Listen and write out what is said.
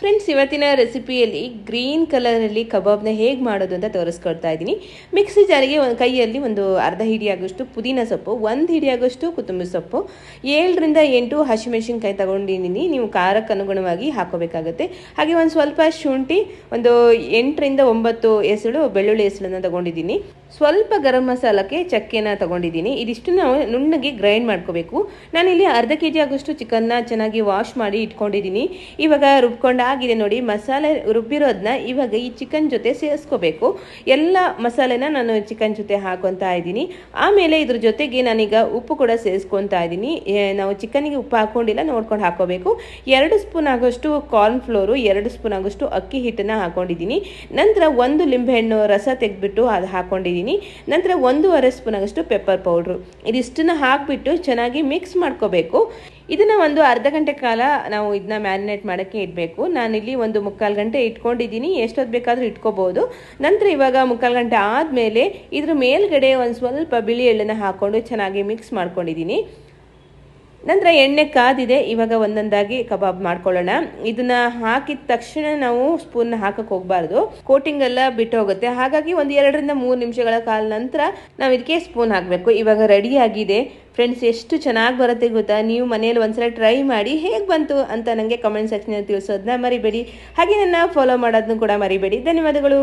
Friends, ಇವತ್ತಿನ ರೆಸಿಪಿಯಲ್ಲಿ green ಕಲರಲ್ಲಿ ಕಬಾಬ್ನ ಹೇಗೆ ಮಾಡೋದು ಅಂತ ತೋರಿಸ್ಕೊಡ್ತಾ ಇದ್ದೀನಿ. ಮಿಕ್ಸಿ ಜಾರಿಗೆ ಒಂದು ಕೈಯಲ್ಲಿ ಒಂದು ಅರ್ಧ ಹಿಡಿಯಾಗೋಷ್ಟು ಪುದೀನ ಸೊಪ್ಪು, ಒಂದು ಹಿಡಿಯಾಗೋಷ್ಟು ಕೊತ್ತಂಬರಿ ಸೊಪ್ಪು, ಏಳರಿಂದ ಎಂಟು ಹಸಿಮೆಣಸಿನ್ಕಾಯಿ ತಗೊಂಡಿದ್ದೀನಿ. ನೀವು ಖಾರಕ್ಕೆ ಅನುಗುಣವಾಗಿ ಹಾಕೋಬೇಕಾಗುತ್ತೆ. ಹಾಗೆ ಒಂದು ಸ್ವಲ್ಪ ಶುಂಠಿ, ಒಂದು ಎಂಟರಿಂದ ಒಂಬತ್ತು ಎಸಳು ಬೆಳ್ಳುಳ್ಳಿ ಎಸಳನ್ನು ತಗೊಂಡಿದ್ದೀನಿ. ಸ್ವಲ್ಪ ಗರಂ ಮಸಾಲಕ್ಕೆ ಚಕ್ಕೆನ ತಗೊಂಡಿದ್ದೀನಿ. ಇದಿಷ್ಟು ನಾವು ನುಣ್ಣಗೆ ಗ್ರೈಂಡ್ ಮಾಡ್ಕೋಬೇಕು. ನಾನಿಲ್ಲಿ ಅರ್ಧ ಕೆ ಜಿ ಆಗೋಷ್ಟು ಚಿಕನ್ನ ಚೆನ್ನಾಗಿ ವಾಶ್ ಮಾಡಿ ಇಟ್ಕೊಂಡಿದ್ದೀನಿ. ಇವಾಗ ರುಬ್ಕೊಂಡಾಗಿದೆ ನೋಡಿ, ಮಸಾಲೆ ರುಬ್ಬಿರೋದನ್ನ ಇವಾಗ ಈ ಚಿಕನ್ ಜೊತೆ ಸೇರಿಸ್ಕೋಬೇಕು. ಎಲ್ಲ ಮಸಾಲೆನ ನಾನು ಚಿಕನ್ ಜೊತೆ ಹಾಕೊತಾ ಇದ್ದೀನಿ. ಆಮೇಲೆ ಇದ್ರ ಜೊತೆಗೆ ನಾನೀಗ ಉಪ್ಪು ಕೂಡ ಸೇರಿಸ್ಕೊತಾ ಇದ್ದೀನಿ. ನಾವು ಚಿಕನ್ಗೆ ಉಪ್ಪು ಹಾಕೊಂಡಿಲ್ಲ, ನೋಡ್ಕೊಂಡು ಹಾಕೋಬೇಕು. ಎರಡು ಸ್ಪೂನ್ ಆಗೋಷ್ಟು ಕಾರ್ನ್ ಫ್ಲೋರು ಎರಡು ಸ್ಪೂನ್ ಆಗೋಷ್ಟು ಅಕ್ಕಿ ಹಿಟ್ಟನ್ನು ಹಾಕೊಂಡಿದ್ದೀನಿ. ನಂತರ ಒಂದು ಲಿಂಬೆಹಣ್ಣು ರಸ ತೆಗೆದ್ಬಿಟ್ಟು ಅದು ಹಾಕೊಂಡಿದ್ದೀನಿ. ನಂತರ ಒಂದೂವರೆ ಸ್ಪೂನ್ ಆಗೋಷ್ಟು ಪೆಪ್ಪರ್ ಪೌಡ್ರು ಇದಿಷ್ಟನ್ನು ಹಾಕಿಬಿಟ್ಟು ಚೆನ್ನಾಗಿ ಮಿಕ್ಸ್ ಮಾಡ್ಕೋಬೇಕು. ಇದನ್ನು ಒಂದು ಅರ್ಧ ಗಂಟೆ ಕಾಲ ನಾವು ಇದನ್ನ ಮ್ಯಾರಿನೇಟ್ ಮಾಡೋಕ್ಕೆ ಇಡಬೇಕು. ನಾನಿಲ್ಲಿ ಒಂದು ಮುಕ್ಕಾಲು ಗಂಟೆ ಇಟ್ಕೊಂಡಿದ್ದೀನಿ. ಎಷ್ಟೊತ್ತು ಬೇಕಾದರೂ ಇಟ್ಕೋಬೋದು. ನಂತರ ಇವಾಗ ಮುಕ್ಕಾಲು ಗಂಟೆ ಆದಮೇಲೆ ಇದ್ರ ಮೇಲ್ಗಡೆ ಒಂದು ಸ್ವಲ್ಪ ಬಿಳಿ ಎಳ್ಳನ್ನು ಹಾಕ್ಕೊಂಡು ಚೆನ್ನಾಗಿ ಮಿಕ್ಸ್ ಮಾಡ್ಕೊಂಡಿದ್ದೀನಿ. ನಂತರ ಎಣ್ಣೆ ಕಾದಿದೆ, ಇವಾಗ ಒಂದೊಂದಾಗಿ ಕಬಾಬ್ ಮಾಡ್ಕೊಳ್ಳೋಣ. ಇದನ್ನ ಹಾಕಿದ ತಕ್ಷಣ ನಾವು ಸ್ಪೂನ್ ಹಾಕಕ್ ಹೋಗ್ಬಾರ್ದು. ಕೋಟಿಂಗ್ ಎಲ್ಲ ಬಿಟ್ಟು ಹೋಗುತ್ತೆ ಹಾಗಾಗಿ ಒಂದು ಎರಡರಿಂದ ಮೂರು ನಿಮಿಷಗಳ ಕಾಲ ನಂತರ ನಾವು ಇದಕ್ಕೆ ಸ್ಪೂನ್ ಹಾಕಬೇಕು. ಇವಾಗ ರೆಡಿ ಆಗಿದೆ. ಫ್ರೆಂಡ್ಸ್ ಎಷ್ಟು ಚೆನ್ನಾಗಿ ಬರುತ್ತೆ ಗೊತ್ತಾ? ನೀವು ಮನೆಯಲ್ಲಿ ಒಂದ್ಸಲ ಟ್ರೈ ಮಾಡಿ ಹೇಗೆ ಬಂತು ಅಂತ ನನಗೆ ಕಮೆಂಟ್ ಸೆಕ್ಷನ್ ತಿಳಿಸೋದನ್ನ ಮರಿಬೇಡಿ. ಹಾಗೆ ನನ್ನ ಫಾಲೋ ಮಾಡೋದನ್ನು ಕೂಡ ಮರಿಬೇಡಿ. ಧನ್ಯವಾದಗಳು.